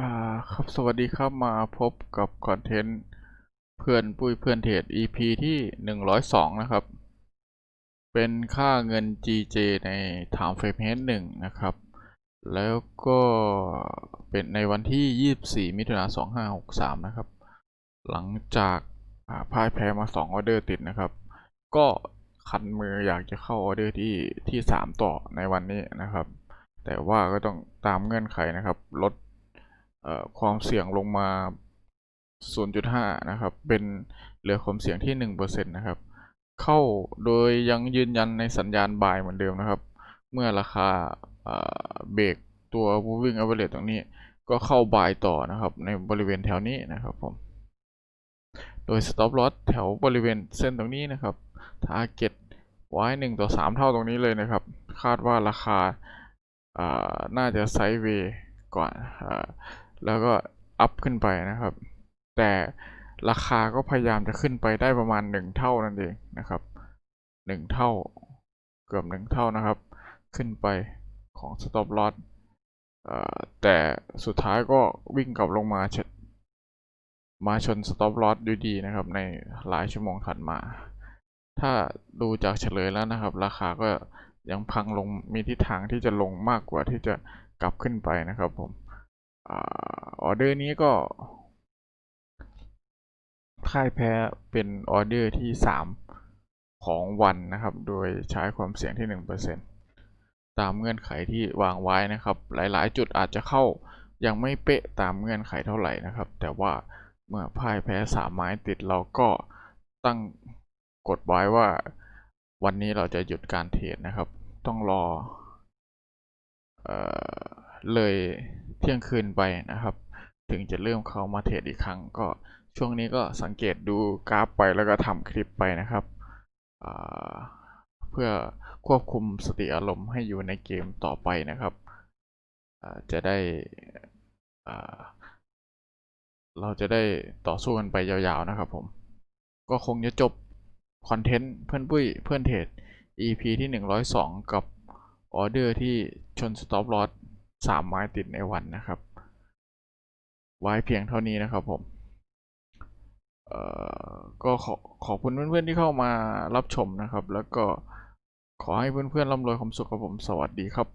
อ่าครับสวัสดีครับมาพบกับคอนเทนต์เพื่อนปุ้ยเพื่อนเทรด EP ที่หนึ่งร้อยสองนะครับ เป็นค่าเงิน GJ ใน Time Frame H หนึ่งนะครับ แล้วก็เป็นในวันที่24มิถุนายน2563นะครับ หลังจากาพ่ายแพ้มา2ออเดอร์ติดนะครับ ก็คันมืออยากจะเข้าออเดอร์ที่ที่3ต่อในวันนี้นะครับ แต่ว่าก็ต้องตามเงื่อนไขนะครับลด ความเสี่ยงลงมา 0.5 นะครับ เป็นเหลือความเสี่ยงที่ 1%นะครับ เข้าโดยยังยืนยันในสัญญาณบ่ายเหมือนเดิมนะครับ เมื่อราคาเบรกตัว moving average ตรงนี้ก็เข้าบ่ายต่อนะครับ ในบริเวณแถวนี้นะครับผม โดย stop loss แถวบริเวณเส้นตรงนี้นะครับ target ไว้1ต่อ 3 เท่าตรงนี้เลยนะครับ คาดว่าราคาน่าจะไซด์เวย์ก่อนอ แล้วก็อัพขึ้นไปนะครับ แต่ราคาก็พยายามจะขึ้นไปได้ประมาณ1เท่านั่นเองนะครับ1เท่า เกือบ1เท่านะครับ ขึ้นไปของ stop loss เอ่อแต่สุดท้ายก็วิ่งกลับลงมาเฉมาชน stop loss อยู่ดีนะครับ ในหลายชั่วโมงถัดมา ถ้าดูจากเฉลยแล้วนะครับ ราคาก็ยังพังลงมีทิศทางที่จะลงมากกว่าที่จะกลับขึ้นไปนะครับผม ออเดอร์นี้ก็พ่ายแพ้เป็นออเดอร์ที่ 3 ของวันนะครับ โดยใช้ความเสี่ยงที่ 1%ตามเงื่อนไขที่วางไว้นะครับ หลายๆ จุดอาจจะเข้ายังไม่เป๊ะตามเงื่อนไขเท่าไหร่นะครับ แต่ว่าเมื่อพ่ายแพ้สามไม้ติดเราก็ตั้งกฎไว้ว่า วันนี้เราจะหยุดการเทรดนะครับ ต้องรอเออเลย ที่ยงคืนไปนะครับ ถึงจะเริ่มเข้ามาเทรดอีกครั้ง ก็ช่วงนี้ก็สังเกตดูกราฟไปแล้วก็ทำคลิปไปนะครับ เพื่อควบคุมสติอารมณ์ให้อยู่ในเกมต่อไปนะครับ จะได้เราจะได้ต่อสู้กันไปยาวๆนะครับผม ก็คงจะจบคอนเทนต์เพื่อนปุ้ยเพื่อนเทรด EP ที่ 102 กับออเดอร์ที่ชนสต็อปลอส สามไม้ติดในวันนะครับ ไว้เพียงเท่านี้นะครับผมเอ่อก็ขอขอบคุณเพื่อนๆที่เข้ามารับชมนะครับ แล้วก็ขอให้เพื่อนๆร่ำรวยความสุขกับผมสวัสดีครับ